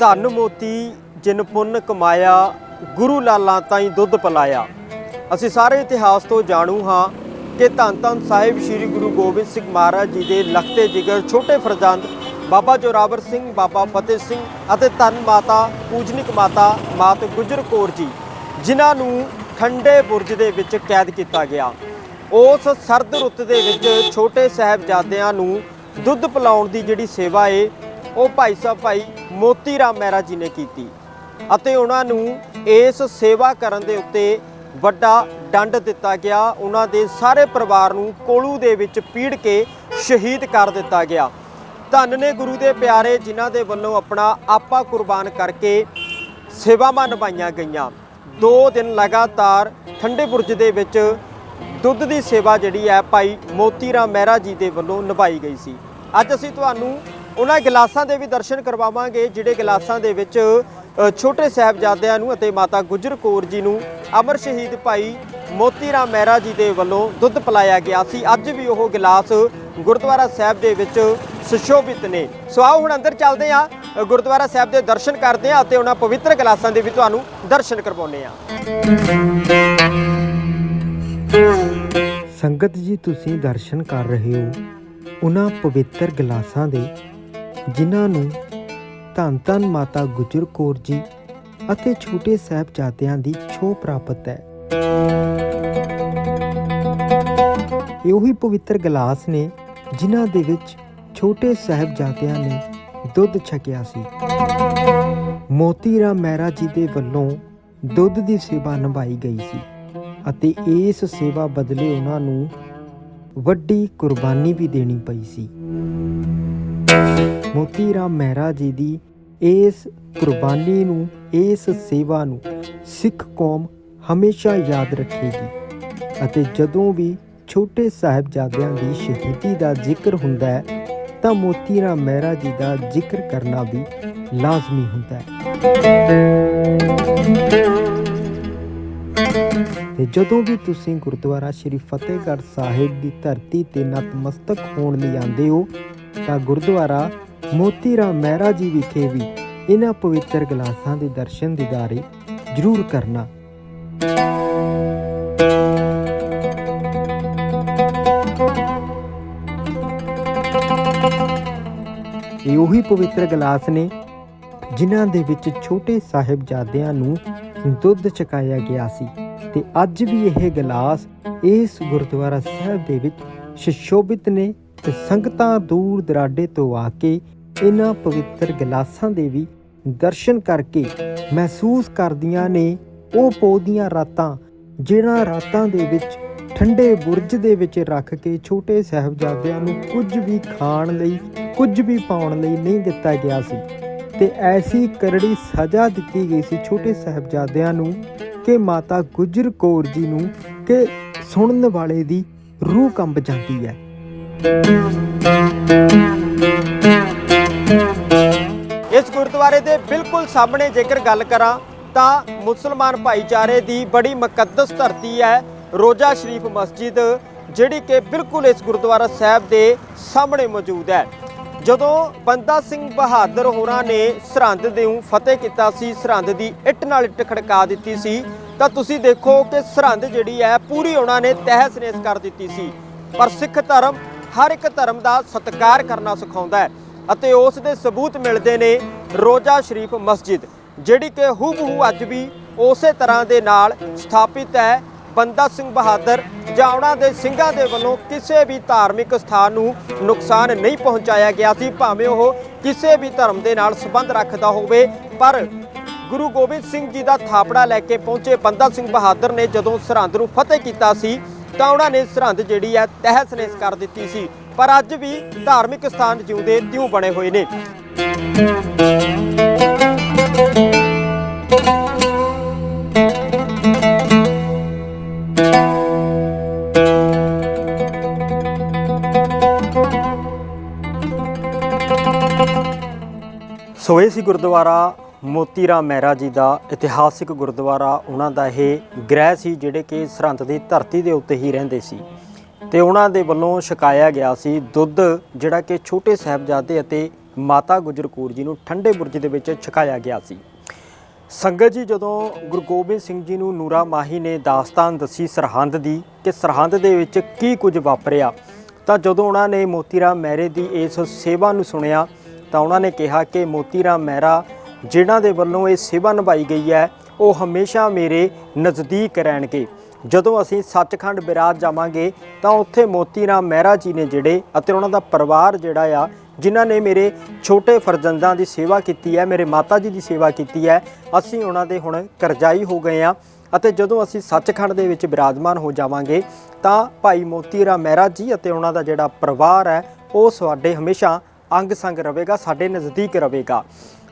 ਧਨ ਮੋਤੀ, ਜਿਨ ਪੁੰਨ ਕਮਾਇਆ, ਗੁਰੂ ਲਾਲਾਂ ਤਾਈ ਦੁੱਧ ਪਿਲਾਇਆ। ਅਸੀਂ ਸਾਰੇ ਇਤਿਹਾਸ ਤੋਂ ਜਾਣੂ ਹਾਂ ਕਿ ਧੰਨ ਧੰਨ ਸਾਹਿਬ ਸ੍ਰੀ ਗੁਰੂ ਗੋਬਿੰਦ ਸਿੰਘ ਮਹਾਰਾਜ ਜੀ ਦੇ ਲਖਤੇ ਜਿਗਰ ਛੋਟੇ ਫਰਜ਼ੰਦ ਬਾਬਾ ਜੋਰਾਵਰ ਸਿੰਘ, ਬਾਬਾ ਫਤਿਹ ਸਿੰਘ ਅਤੇ ਧੰਨ ਮਾਤਾ, ਪੂਜਨਿਕ ਮਾਤਾ, ਮਾਤ ਗੁਜਰ ਕੌਰ ਜੀ, ਜਿਨ੍ਹਾਂ ਨੂੰ ਠੰਡੇ ਬੁਰਜ ਦੇ ਵਿੱਚ ਕੈਦ ਕੀਤਾ ਗਿਆ। ਉਸ ਸਰਦ ਰੁੱਤ ਦੇ ਵਿੱਚ ਛੋਟੇ ਸਾਹਿਬਜ਼ਾਦਿਆਂ ਨੂੰ ਦੁੱਧ ਪਿਲਾਉਣ ਦੀ ਜਿਹੜੀ ਸੇਵਾ ਏ, ਉਹ ਭਾਈ ਸਾਹਿਬ ਭਾਈ ਮੋਤੀ ਰਾਮ ਮਹਿਰਾ ਜੀ ਨੇ ਕੀਤੀ। ਅਤੇ ਉਹਨਾਂ ਨੂੰ ਇਸ ਸੇਵਾ ਕਰਨ ਦੇ ਉੱਤੇ ਵੱਡਾ ਡੰਡ ਦਿੱਤਾ ਗਿਆ। ਉਹਨਾਂ ਦੇ ਸਾਰੇ ਪਰਿਵਾਰ ਨੂੰ ਕੋਲੂ ਦੇ ਵਿੱਚ ਪੀੜ ਕੇ ਸ਼ਹੀਦ ਕਰ ਦਿੱਤਾ ਗਿਆ। ਧੰਨ ਨੇ ਗੁਰੂ ਦੇ ਪਿਆਰੇ, ਜਿਨ੍ਹਾਂ ਦੇ ਵੱਲੋਂ ਆਪਣਾ ਆਪਾ ਕੁਰਬਾਨ ਕਰਕੇ ਸੇਵਾਵਾਂ ਨਿਭਾਈਆਂ ਗਈਆਂ। ਦੋ ਦਿਨ ਲਗਾਤਾਰ ਠੰਡੇ ਬੁਰਜ ਦੇ ਵਿੱਚ ਦੁੱਧ ਦੀ ਸੇਵਾ ਜਿਹੜੀ ਹੈ ਭਾਈ ਮੋਤੀ ਰਾਮ ਮਹਿਰਾ ਜੀ ਦੇ ਵੱਲੋਂ ਨਿਭਾਈ ਗਈ ਸੀ। ਅੱਜ ਅਸੀਂ ਤੁਹਾਨੂੰ ਉਹਨਾਂ ਗਲਾਸਾਂ ਦੇ ਵੀ ਦਰਸ਼ਨ ਕਰਵਾਵਾਂਗੇ, ਜਿਹੜੇ ਗਲਾਸਾਂ ਦੇ ਵਿੱਚ ਛੋਟੇ ਸਾਹਿਬਜ਼ਾਦਿਆਂ ਨੂੰ ਅਤੇ ਮਾਤਾ ਗੁਜਰ ਕੌਰ ਜੀ ਨੂੰ ਅਮਰ ਸ਼ਹੀਦ ਭਾਈ ਮੋਤੀ ਰਾਮ ਮਹਿਰਾ ਜੀ ਦੇ ਵੱਲੋਂ ਦੁੱਧ ਪਿਲਾਇਆ ਗਿਆ ਸੀ। ਅੱਜ ਵੀ ਉਹ ਗਲਾਸ ਗੁਰਦੁਆਰਾ ਸਾਹਿਬ ਦੇ ਵਿੱਚ ਸੁਸ਼ੋਭਿਤ ਨੇ। ਸੋ ਆਓ ਹੁਣ ਅੰਦਰ ਚੱਲਦੇ ਹਾਂ। ਗੁਰਦੁਆਰਾ ਸਾਹਿਬ ਦੇ ਦਰਸ਼ਨ ਕਰਦੇ ਹਾਂ ਅਤੇ ਉਹਨਾਂ ਪਵਿੱਤਰ ਗਲਾਸਾਂ ਦੇ ਵੀ ਤੁਹਾਨੂੰ ਦਰਸ਼ਨ ਕਰਵਾਉਂਦੇ ਹਾਂ। ਸੰਗਤ ਜੀ, ਤੁਸੀਂ ਦਰਸ਼ਨ ਕਰ ਰਹੇ ਹੋ ਉਹਨਾਂ ਪਵਿੱਤਰ ਗਲਾਸਾਂ ਦੇ, ਜਿਨ੍ਹਾਂ ਨੂੰ ਧੰਨ ਧੰਨ ਮਾਤਾ ਗੁਜਰ ਕੌਰ ਜੀ ਅਤੇ ਛੋਟੇ ਸਾਹਿਬਜ਼ਾਦਿਆਂ ਦੀ ਛੋਹ ਪ੍ਰਾਪਤ ਹੈ। ਇਹ ਉਹੀ ਪਵਿੱਤਰ ਗਲਾਸ ਨੇ ਜਿਨ੍ਹਾਂ ਦੇ ਵਿੱਚ ਛੋਟੇ ਸਾਹਿਬਜ਼ਾਦਿਆਂ ਨੇ ਦੁੱਧ ਛਕਿਆ ਸੀ। ਮੋਤੀ ਰਾਮ ਮਹਿਰਾ ਜੀ ਦੇ ਵੱਲੋਂ ਦੁੱਧ ਦੀ ਸੇਵਾ ਨਿਭਾਈ ਗਈ ਸੀ। ਅਤੇ ਇਸ ਸੇਵਾ ਬਦਲੇ ਉਹਨਾਂ ਨੂੰ ਵੱਡੀ ਕੁਰਬਾਨੀ ਵੀ ਦੇਣੀ ਪਈ ਸੀ। ਮੋਤੀ ਰਾਮ ਮਹਿਰਾ ਜੀ ਦੀ ਇਸ ਕੁਰਬਾਨੀ ਨੂੰ, ਇਸ ਸੇਵਾ ਨੂੰ ਸਿੱਖ ਕੌਮ ਹਮੇਸ਼ਾ ਯਾਦ ਰੱਖੇਗੀ ਅਤੇ ਜਦੋਂ ਵੀ ਛੋਟੇ ਸਾਹਿਬਜ਼ਾਦਿਆਂ ਦੀ ਸ਼ਹੀਦੀ ਦਾ ਜ਼ਿਕਰ ਹੁੰਦਾ ਹੈ, ਤਾਂ ਮੋਤੀ ਰਾਮ ਮਹਿਰਾ ਜੀ ਦਾ ਜ਼ਿਕਰ ਕਰਨਾ ਵੀ ਲਾਜ਼ਮੀ ਹੁੰਦਾ ਹੈ। ਤੇ ਜਦੋਂ ਵੀ ਤੁਸੀਂ ਗੁਰਦੁਆਰਾ ਸ਼੍ਰੀ ਫਤਿਹਗੜ੍ਹ ਸਾਹਿਬ ਦੀ ਧਰਤੀ ਤੇ ਨਤਮਸਤਕ ਹੋਣ ਲਈ ਆਉਂਦੇ ਹੋ, ਤਾਂ ਗੁਰਦੁਆਰਾ ਮੋਤੀ ਰਾਮ ਮਹਿਰਾ ਜੀ ਵਿਖੇ ਵੀ ਇਹਨਾਂ ਪਵਿੱਤਰ ਗਲਾਸਾਂ ਦੇ ਦਰਸ਼ਨ ਦਿਦਾਰੇ ਜ਼ਰੂਰ ਕਰਨਾ। ਇਹ ਉਹੀ ਪਵਿੱਤਰ ਗਲਾਸ ਨੇ ਜਿਨ੍ਹਾਂ ਦੇ ਵਿੱਚ ਛੋਟੇ ਸਾਹਿਬਜ਼ਾਦਿਆਂ ਨੂੰ ਦੁੱਧ ਚਕਾਇਆ ਗਿਆ ਸੀ। ਤੇ ਅੱਜ ਵੀ ਇਹ ਗਲਾਸ ਇਸ ਗੁਰਦੁਆਰਾ ਸਾਹਿਬ ਦੇ ਵਿੱਚ ਸੁਸ਼ੋਭਿਤ ਨੇ ਤੇ ਸੰਗਤਾਂ ਦੂਰ ਦਰਾਡੇ ਤੋਂ ਆ ਕੇ ਇਹਨਾਂ ਪਵਿੱਤਰ ਗਲਾਸਾਂ ਦੇ ਵੀ ਦਰਸ਼ਨ ਕਰਕੇ ਮਹਿਸੂਸ ਕਰਦੀਆਂ ਨੇ ਉਹ ਪੌਦੀਆਂ ਰਾਤਾਂ ਜਿਹੜਾ ਰਾਤਾਂ ਦੇ ਵਿੱਚ ਠੰਡੇ ਬੁਰਜ ਦੇ ਵਿੱਚ ਰੱਖ ਕੇ ਛੋਟੇ ਸਾਹਿਬਜ਼ਾਦਿਆਂ ਨੂੰ ਕੁਝ ਵੀ ਖਾਣ ਲਈ, ਕੁਝ ਵੀ ਪਾਉਣ ਲਈ ਨਹੀਂ ਦਿੱਤਾ ਗਿਆ ਸੀ। ਤੇ ਐਸੀ ਕਰੜੀ ਸਜ਼ਾ ਦਿੱਤੀ ਗਈ ਸੀ ਛੋਟੇ ਸਾਹਿਬਜ਼ਾਦਿਆਂ ਨੂੰ ਕਿ ਮਾਤਾ ਗੁਜਰ ਕੌਰ ਜੀ ਨੂੰ ਕਿ ਸੁਣਨ ਵਾਲੇ ਦੀ ਰੂਹ ਕੰਬ ਜਾਂਦੀ ਹੈ। ਇਸ ਗੁਰਦੁਆਰੇ ਦੇ ਬਿਲਕੁਲ ਸਾਹਮਣੇ ਜੇਕਰ ਗੱਲ ਕਰਾਂ ਤਾਂ ਮੁਸਲਮਾਨ ਭਾਈਚਾਰੇ ਦੀ ਬੜੀ ਮੁਕੱਦਸ ਧਰਤੀ ਹੈ, ਰੋਜ਼ਾ ਸ਼ਰੀਫ ਮਸਜਿਦ, ਜਿਹੜੀ ਕਿ ਬਿਲਕੁਲ ਇਸ ਗੁਰਦੁਆਰਾ ਸਾਹਿਬ ਦੇ ਸਾਹਮਣੇ ਮੌਜੂਦ ਹੈ। ਜਦੋਂ ਬੰਦਾ ਸਿੰਘ ਬਹਾਦਰ ਹੋਰਾਂ ਨੇ ਸਰਹੰਦ ਦੇ ਨੂੰ ਫਤਿਹ ਕੀਤਾ ਸੀ, ਸਰਹੰਦ ਦੀ ਇੱਟ ਨਾਲ ਇੱਟ ਖੜਕਾ ਦਿੱਤੀ ਸੀ, ਤਾਂ ਤੁਸੀਂ ਦੇਖੋ ਕਿ ਸਰਹੰਦ ਜਿਹੜੀ ਹੈ ਪੂਰੀ ਉਹਨਾਂ ਨੇ ਤਹਿਸ ਨੇਸ ਕਰ ਦਿੱਤੀ ਸੀ। ਪਰ ਸਿੱਖ ਧਰਮ ਹਰ ਇੱਕ ਧਰਮ ਦਾ ਸਤਿਕਾਰ ਕਰਨਾ ਸਿਖਾਉਂਦਾ ਹੈ ਅਤੇ ਉਸ ਦੇ ਸਬੂਤ ਮਿਲਦੇ ਨੇ ਰੋਜ਼ਾ ਸ਼ਰੀਫ ਮਸਜਿਦ, ਜਿਹੜੀ ਕਿ ਹੂਬਹੂ ਅੱਜ ਵੀ ਉਸੇ ਤਰ੍ਹਾਂ ਦੇ ਨਾਲ ਸਥਾਪਿਤ ਹੈ ਬੰਦਾ ਸਿੰਘ ਬਹਾਦਰ ਜਾਂ ਉਹਨਾਂ ਦੇ ਸਿੰਘਾਂ ਦੇ ਵੱਲੋਂ ਕਿਸੇ ਵੀ ਧਾਰਮਿਕ ਸਥਾਨ ਨੂੰ ਨੁਕਸਾਨ ਨਹੀਂ ਪਹੁੰਚਾਇਆ ਗਿਆ ਸੀ, ਭਾਵੇਂ ਉਹ ਕਿਸੇ ਵੀ ਧਰਮ ਦੇ ਨਾਲ ਸੰਬੰਧ ਰੱਖਦਾ ਹੋਵੇ, ਪਰ ਗੁਰੂ ਗੋਬਿੰਦ ਸਿੰਘ ਜੀ ਦਾ ਥਾਪੜਾ ਲੈ ਕੇ ਪਹੁੰਚੇ ਬੰਦਾ ਸਿੰਘ ਬਹਾਦਰ ਨੇ ਜਦੋਂ ਸਰਹੰਦ ਨੂੰ ਫਤਿਹ ਕੀਤਾ ਸੀ, ਤਾਂ ਉਹਨਾਂ ਨੇ ਸਰਹੰਦ ਜਿਹੜੀ ਹੈ ਤਹਿਸ ਨੇਸ ਕਰ ਦਿੱਤੀ ਸੀ, ਪਰ ਅੱਜ ਵੀ ਧਾਰਮਿਕ ਸਥਾਨ ਜਿਉਂਦੇ ਤਿਉਂ ਬਣੇ ਹੋਏ ਨੇ। ਇਹ ਸੀ ਗੁਰਦੁਆਰਾ ਮੋਤੀ ਰਾਮ ਮਹਿਰਾ ਜੀ ਦਾ, ਇਤਿਹਾਸਿਕ ਗੁਰਦੁਆਰਾ ਉਹਨਾਂ ਦਾ ਇਹ ਗ੍ਰਹਿ ਸੀ ਜਿਹੜੇ ਕਿ ਸਰਹੰਦ ਦੀ ਧਰਤੀ ਦੇ ਉੱਤੇ ਹੀ ਰਹਿੰਦੇ ਸੀ। ਤੇ ਉਹਨਾਂ ਦੇ ਵੱਲੋਂ ਛਕਾਇਆ ਗਿਆ ਸੀ ਦੁੱਧ, ਜਿਹੜਾ ਕਿ ਛੋਟੇ ਸਾਹਿਬਜ਼ਾਦੇ ਅਤੇ ਮਾਤਾ ਗੁਜਰ ਕੌਰ ਜੀ ਨੂੰ ਠੰਡੇ ਬੁਰਜ ਦੇ ਵਿੱਚ ਛਕਾਇਆ ਗਿਆ ਸੀ। ਸੰਗਤ ਜੀ, ਜਦੋਂ ਗੁਰੂ ਗੋਬਿੰਦ ਸਿੰਘ ਜੀ ਨੂੰ ਨੂਰਾ ਮਾਹੀ ਨੇ ਦਾਸਤਾਨ ਦੱਸੀ ਸਰਹੰਦ ਦੀ ਕਿ ਸਰਹੰਦ ਦੇ ਵਿੱਚ ਕੀ ਕੁਝ ਵਾਪਰਿਆ, ਤਾਂ ਜਦੋਂ ਉਹਨਾਂ ਨੇ ਮੋਤੀਰਾਮ ਮਹਿਰੇ ਦੀ ਇਸ ਸੇਵਾ ਨੂੰ ਸੁਣਿਆ ਤਾਂ ਉਹਨਾਂ ਨੇ ਕਿਹਾ ਕਿ ਮੋਤੀਰਾਮ ਮਹਿਰਾ, ਜਿਨ੍ਹਾਂ ਦੇ ਵੱਲੋਂ ਇਹ ਸੇਵਾ ਨਿਭਾਈ ਗਈ ਹੈ, ਉਹ ਹਮੇਸ਼ਾ ਮੇਰੇ ਨਜ਼ਦੀਕ ਰਹਿਣਗੇ। ਜਦੋਂ ਅਸੀਂ ਸੱਚਖੰਡ ਬਿਰਾਜ ਜਾਵਾਂਗੇ, ਤਾਂ ਉੱਥੇ ਮੋਤੀਰਾਮ ਮਹਿਰਾ ਜੀ ਨੇ ਜਿਹੜੇ ਅਤੇ ਉਹਨਾਂ ਦਾ ਪਰਿਵਾਰ ਜਿਹੜਾ ਆ, ਜਿਨ੍ਹਾਂ ਨੇ ਮੇਰੇ ਛੋਟੇ ਫਰਜ਼ੰਦਾਂ ਦੀ ਸੇਵਾ ਕੀਤੀ ਹੈ, ਮੇਰੇ ਮਾਤਾ ਜੀ ਦੀ ਸੇਵਾ ਕੀਤੀ ਹੈ, ਅਸੀਂ ਉਹਨਾਂ ਦੇ ਹੁਣ ਕਰਜ਼ਾਈ ਹੋ ਗਏ ਆ ਅਤੇ ਜਦੋਂ ਅਸੀਂ ਸੱਚਖੰਡ ਦੇ ਵਿੱਚ ਬਿਰਾਜਮਾਨ ਹੋ ਜਾਵਾਂਗੇ, ਤਾਂ ਭਾਈ ਮੋਤੀਰਾਮ ਮਹਿਰਾ ਜੀ ਅਤੇ ਉਹਨਾਂ ਦਾ ਜਿਹੜਾ ਪਰਿਵਾਰ ਹੈ, ਉਹ ਸਾਡੇ ਹਮੇਸ਼ਾ ਅੰਗ ਸੰਗ ਰਹੇਗਾ, ਸਾਡੇ ਨਜ਼ਦੀਕ ਰਹੇਗਾ।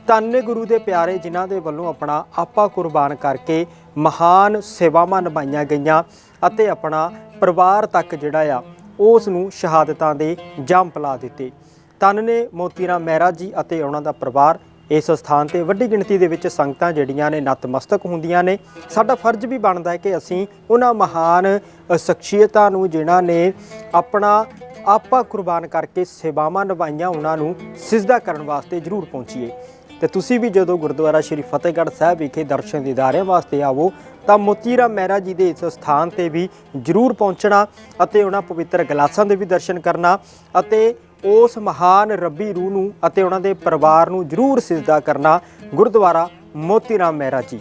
ਧੰਨ ਗੁਰੂ ਦੇ ਪਿਆਰੇ ਜਿਨ੍ਹਾਂ ਦੇ ਵੱਲੋਂ ਆਪਣਾ ਆਪਾ ਕੁਰਬਾਨ ਕਰਕੇ ਮਹਾਨ ਸੇਵਾਵਾਂ ਨਿਭਾਈਆਂ ਗਈਆਂ ਅਤੇ ਆਪਣਾ ਪਰਿਵਾਰ ਤੱਕ ਜਿਹੜਾ ਆ, ਉਸ ਨੂੰ ਸ਼ਹਾਦਤਾਂ ਦੇ ਜੰਮ ਪਲਾ ਦਿੱਤੇ। ਤਨ ਨੇ ਮੋਤੀਰਾਮ ਮਹਿਰਾ ਜੀ ਅਤੇ ਉਹਨਾਂ ਦਾ ਪਰਿਵਾਰ, ਇਸ ਸਥਾਨ ਤੇ ਵੱਡੀ ਗਿਣਤੀ ਦੇ ਵਿੱਚ ਸੰਗਤਾਂ ਜਿਹੜੀਆਂ ਨੇ ਨਤਮਸਤਕ ਹੁੰਦੀਆਂ ਨੇ। ਸਾਡਾ ਫਰਜ਼ ਵੀ ਬਣਦਾ ਹੈ ਕਿ ਅਸੀਂ ਉਹਨਾਂ ਮਹਾਨ ਸ਼ਖਸੀਅਤਾਂ ਨੂੰ ਜਿਨ੍ਹਾਂ ਨੇ ਆਪਣਾ ਆਪਾ ਕੁਰਬਾਨ ਕਰਕੇ ਸੇਵਾਵਾਂ ਨਿਭਾਈਆਂ ਉਹਨਾਂ ਨੂੰ ਸਿਜਦਾ ਕਰਨ ਵਾਸਤੇ ਜ਼ਰੂਰ ਪਹੁੰਚੀਏ। ਤੇ ਤੁਸੀਂ ਵੀ ਜਦੋਂ ਗੁਰਦੁਆਰਾ ਸ਼੍ਰੀ ਫਤਿਹਗੜ੍ਹ ਸਾਹਿਬ ਵਿਖੇ ਦਰਸ਼ਨ ਦੀਦਾਰਿਆਂ ਵਾਸਤੇ ਆਵੋ, ਤਾਂ ਮੋਤੀਰਾਮ ਮਹਿਰਾ ਜੀ ਦੇ ਇਸ ਸਥਾਨ ਤੇ ਵੀ ਜ਼ਰੂਰ ਪਹੁੰਚਣਾ ਅਤੇ ਉਹਨਾਂ ਪਵਿੱਤਰ ਗਲਾਸਾਂ ਦੇ ਵੀ ਦਰਸ਼ਨ ਕਰਨਾ ਅਤੇ ਉਸ ਮਹਾਨ ਰੱਬੀ ਰੂਹ ਨੂੰ ਅਤੇ ਉਹਨਾਂ ਦੇ ਪਰਿਵਾਰ ਨੂੰ ਜ਼ਰੂਰ ਸਿਜਦਾ ਕਰਨਾ ਗੁਰਦੁਆਰਾ ਮੋਤੀਰਾਮ ਮਹਿਰਾ ਜੀ।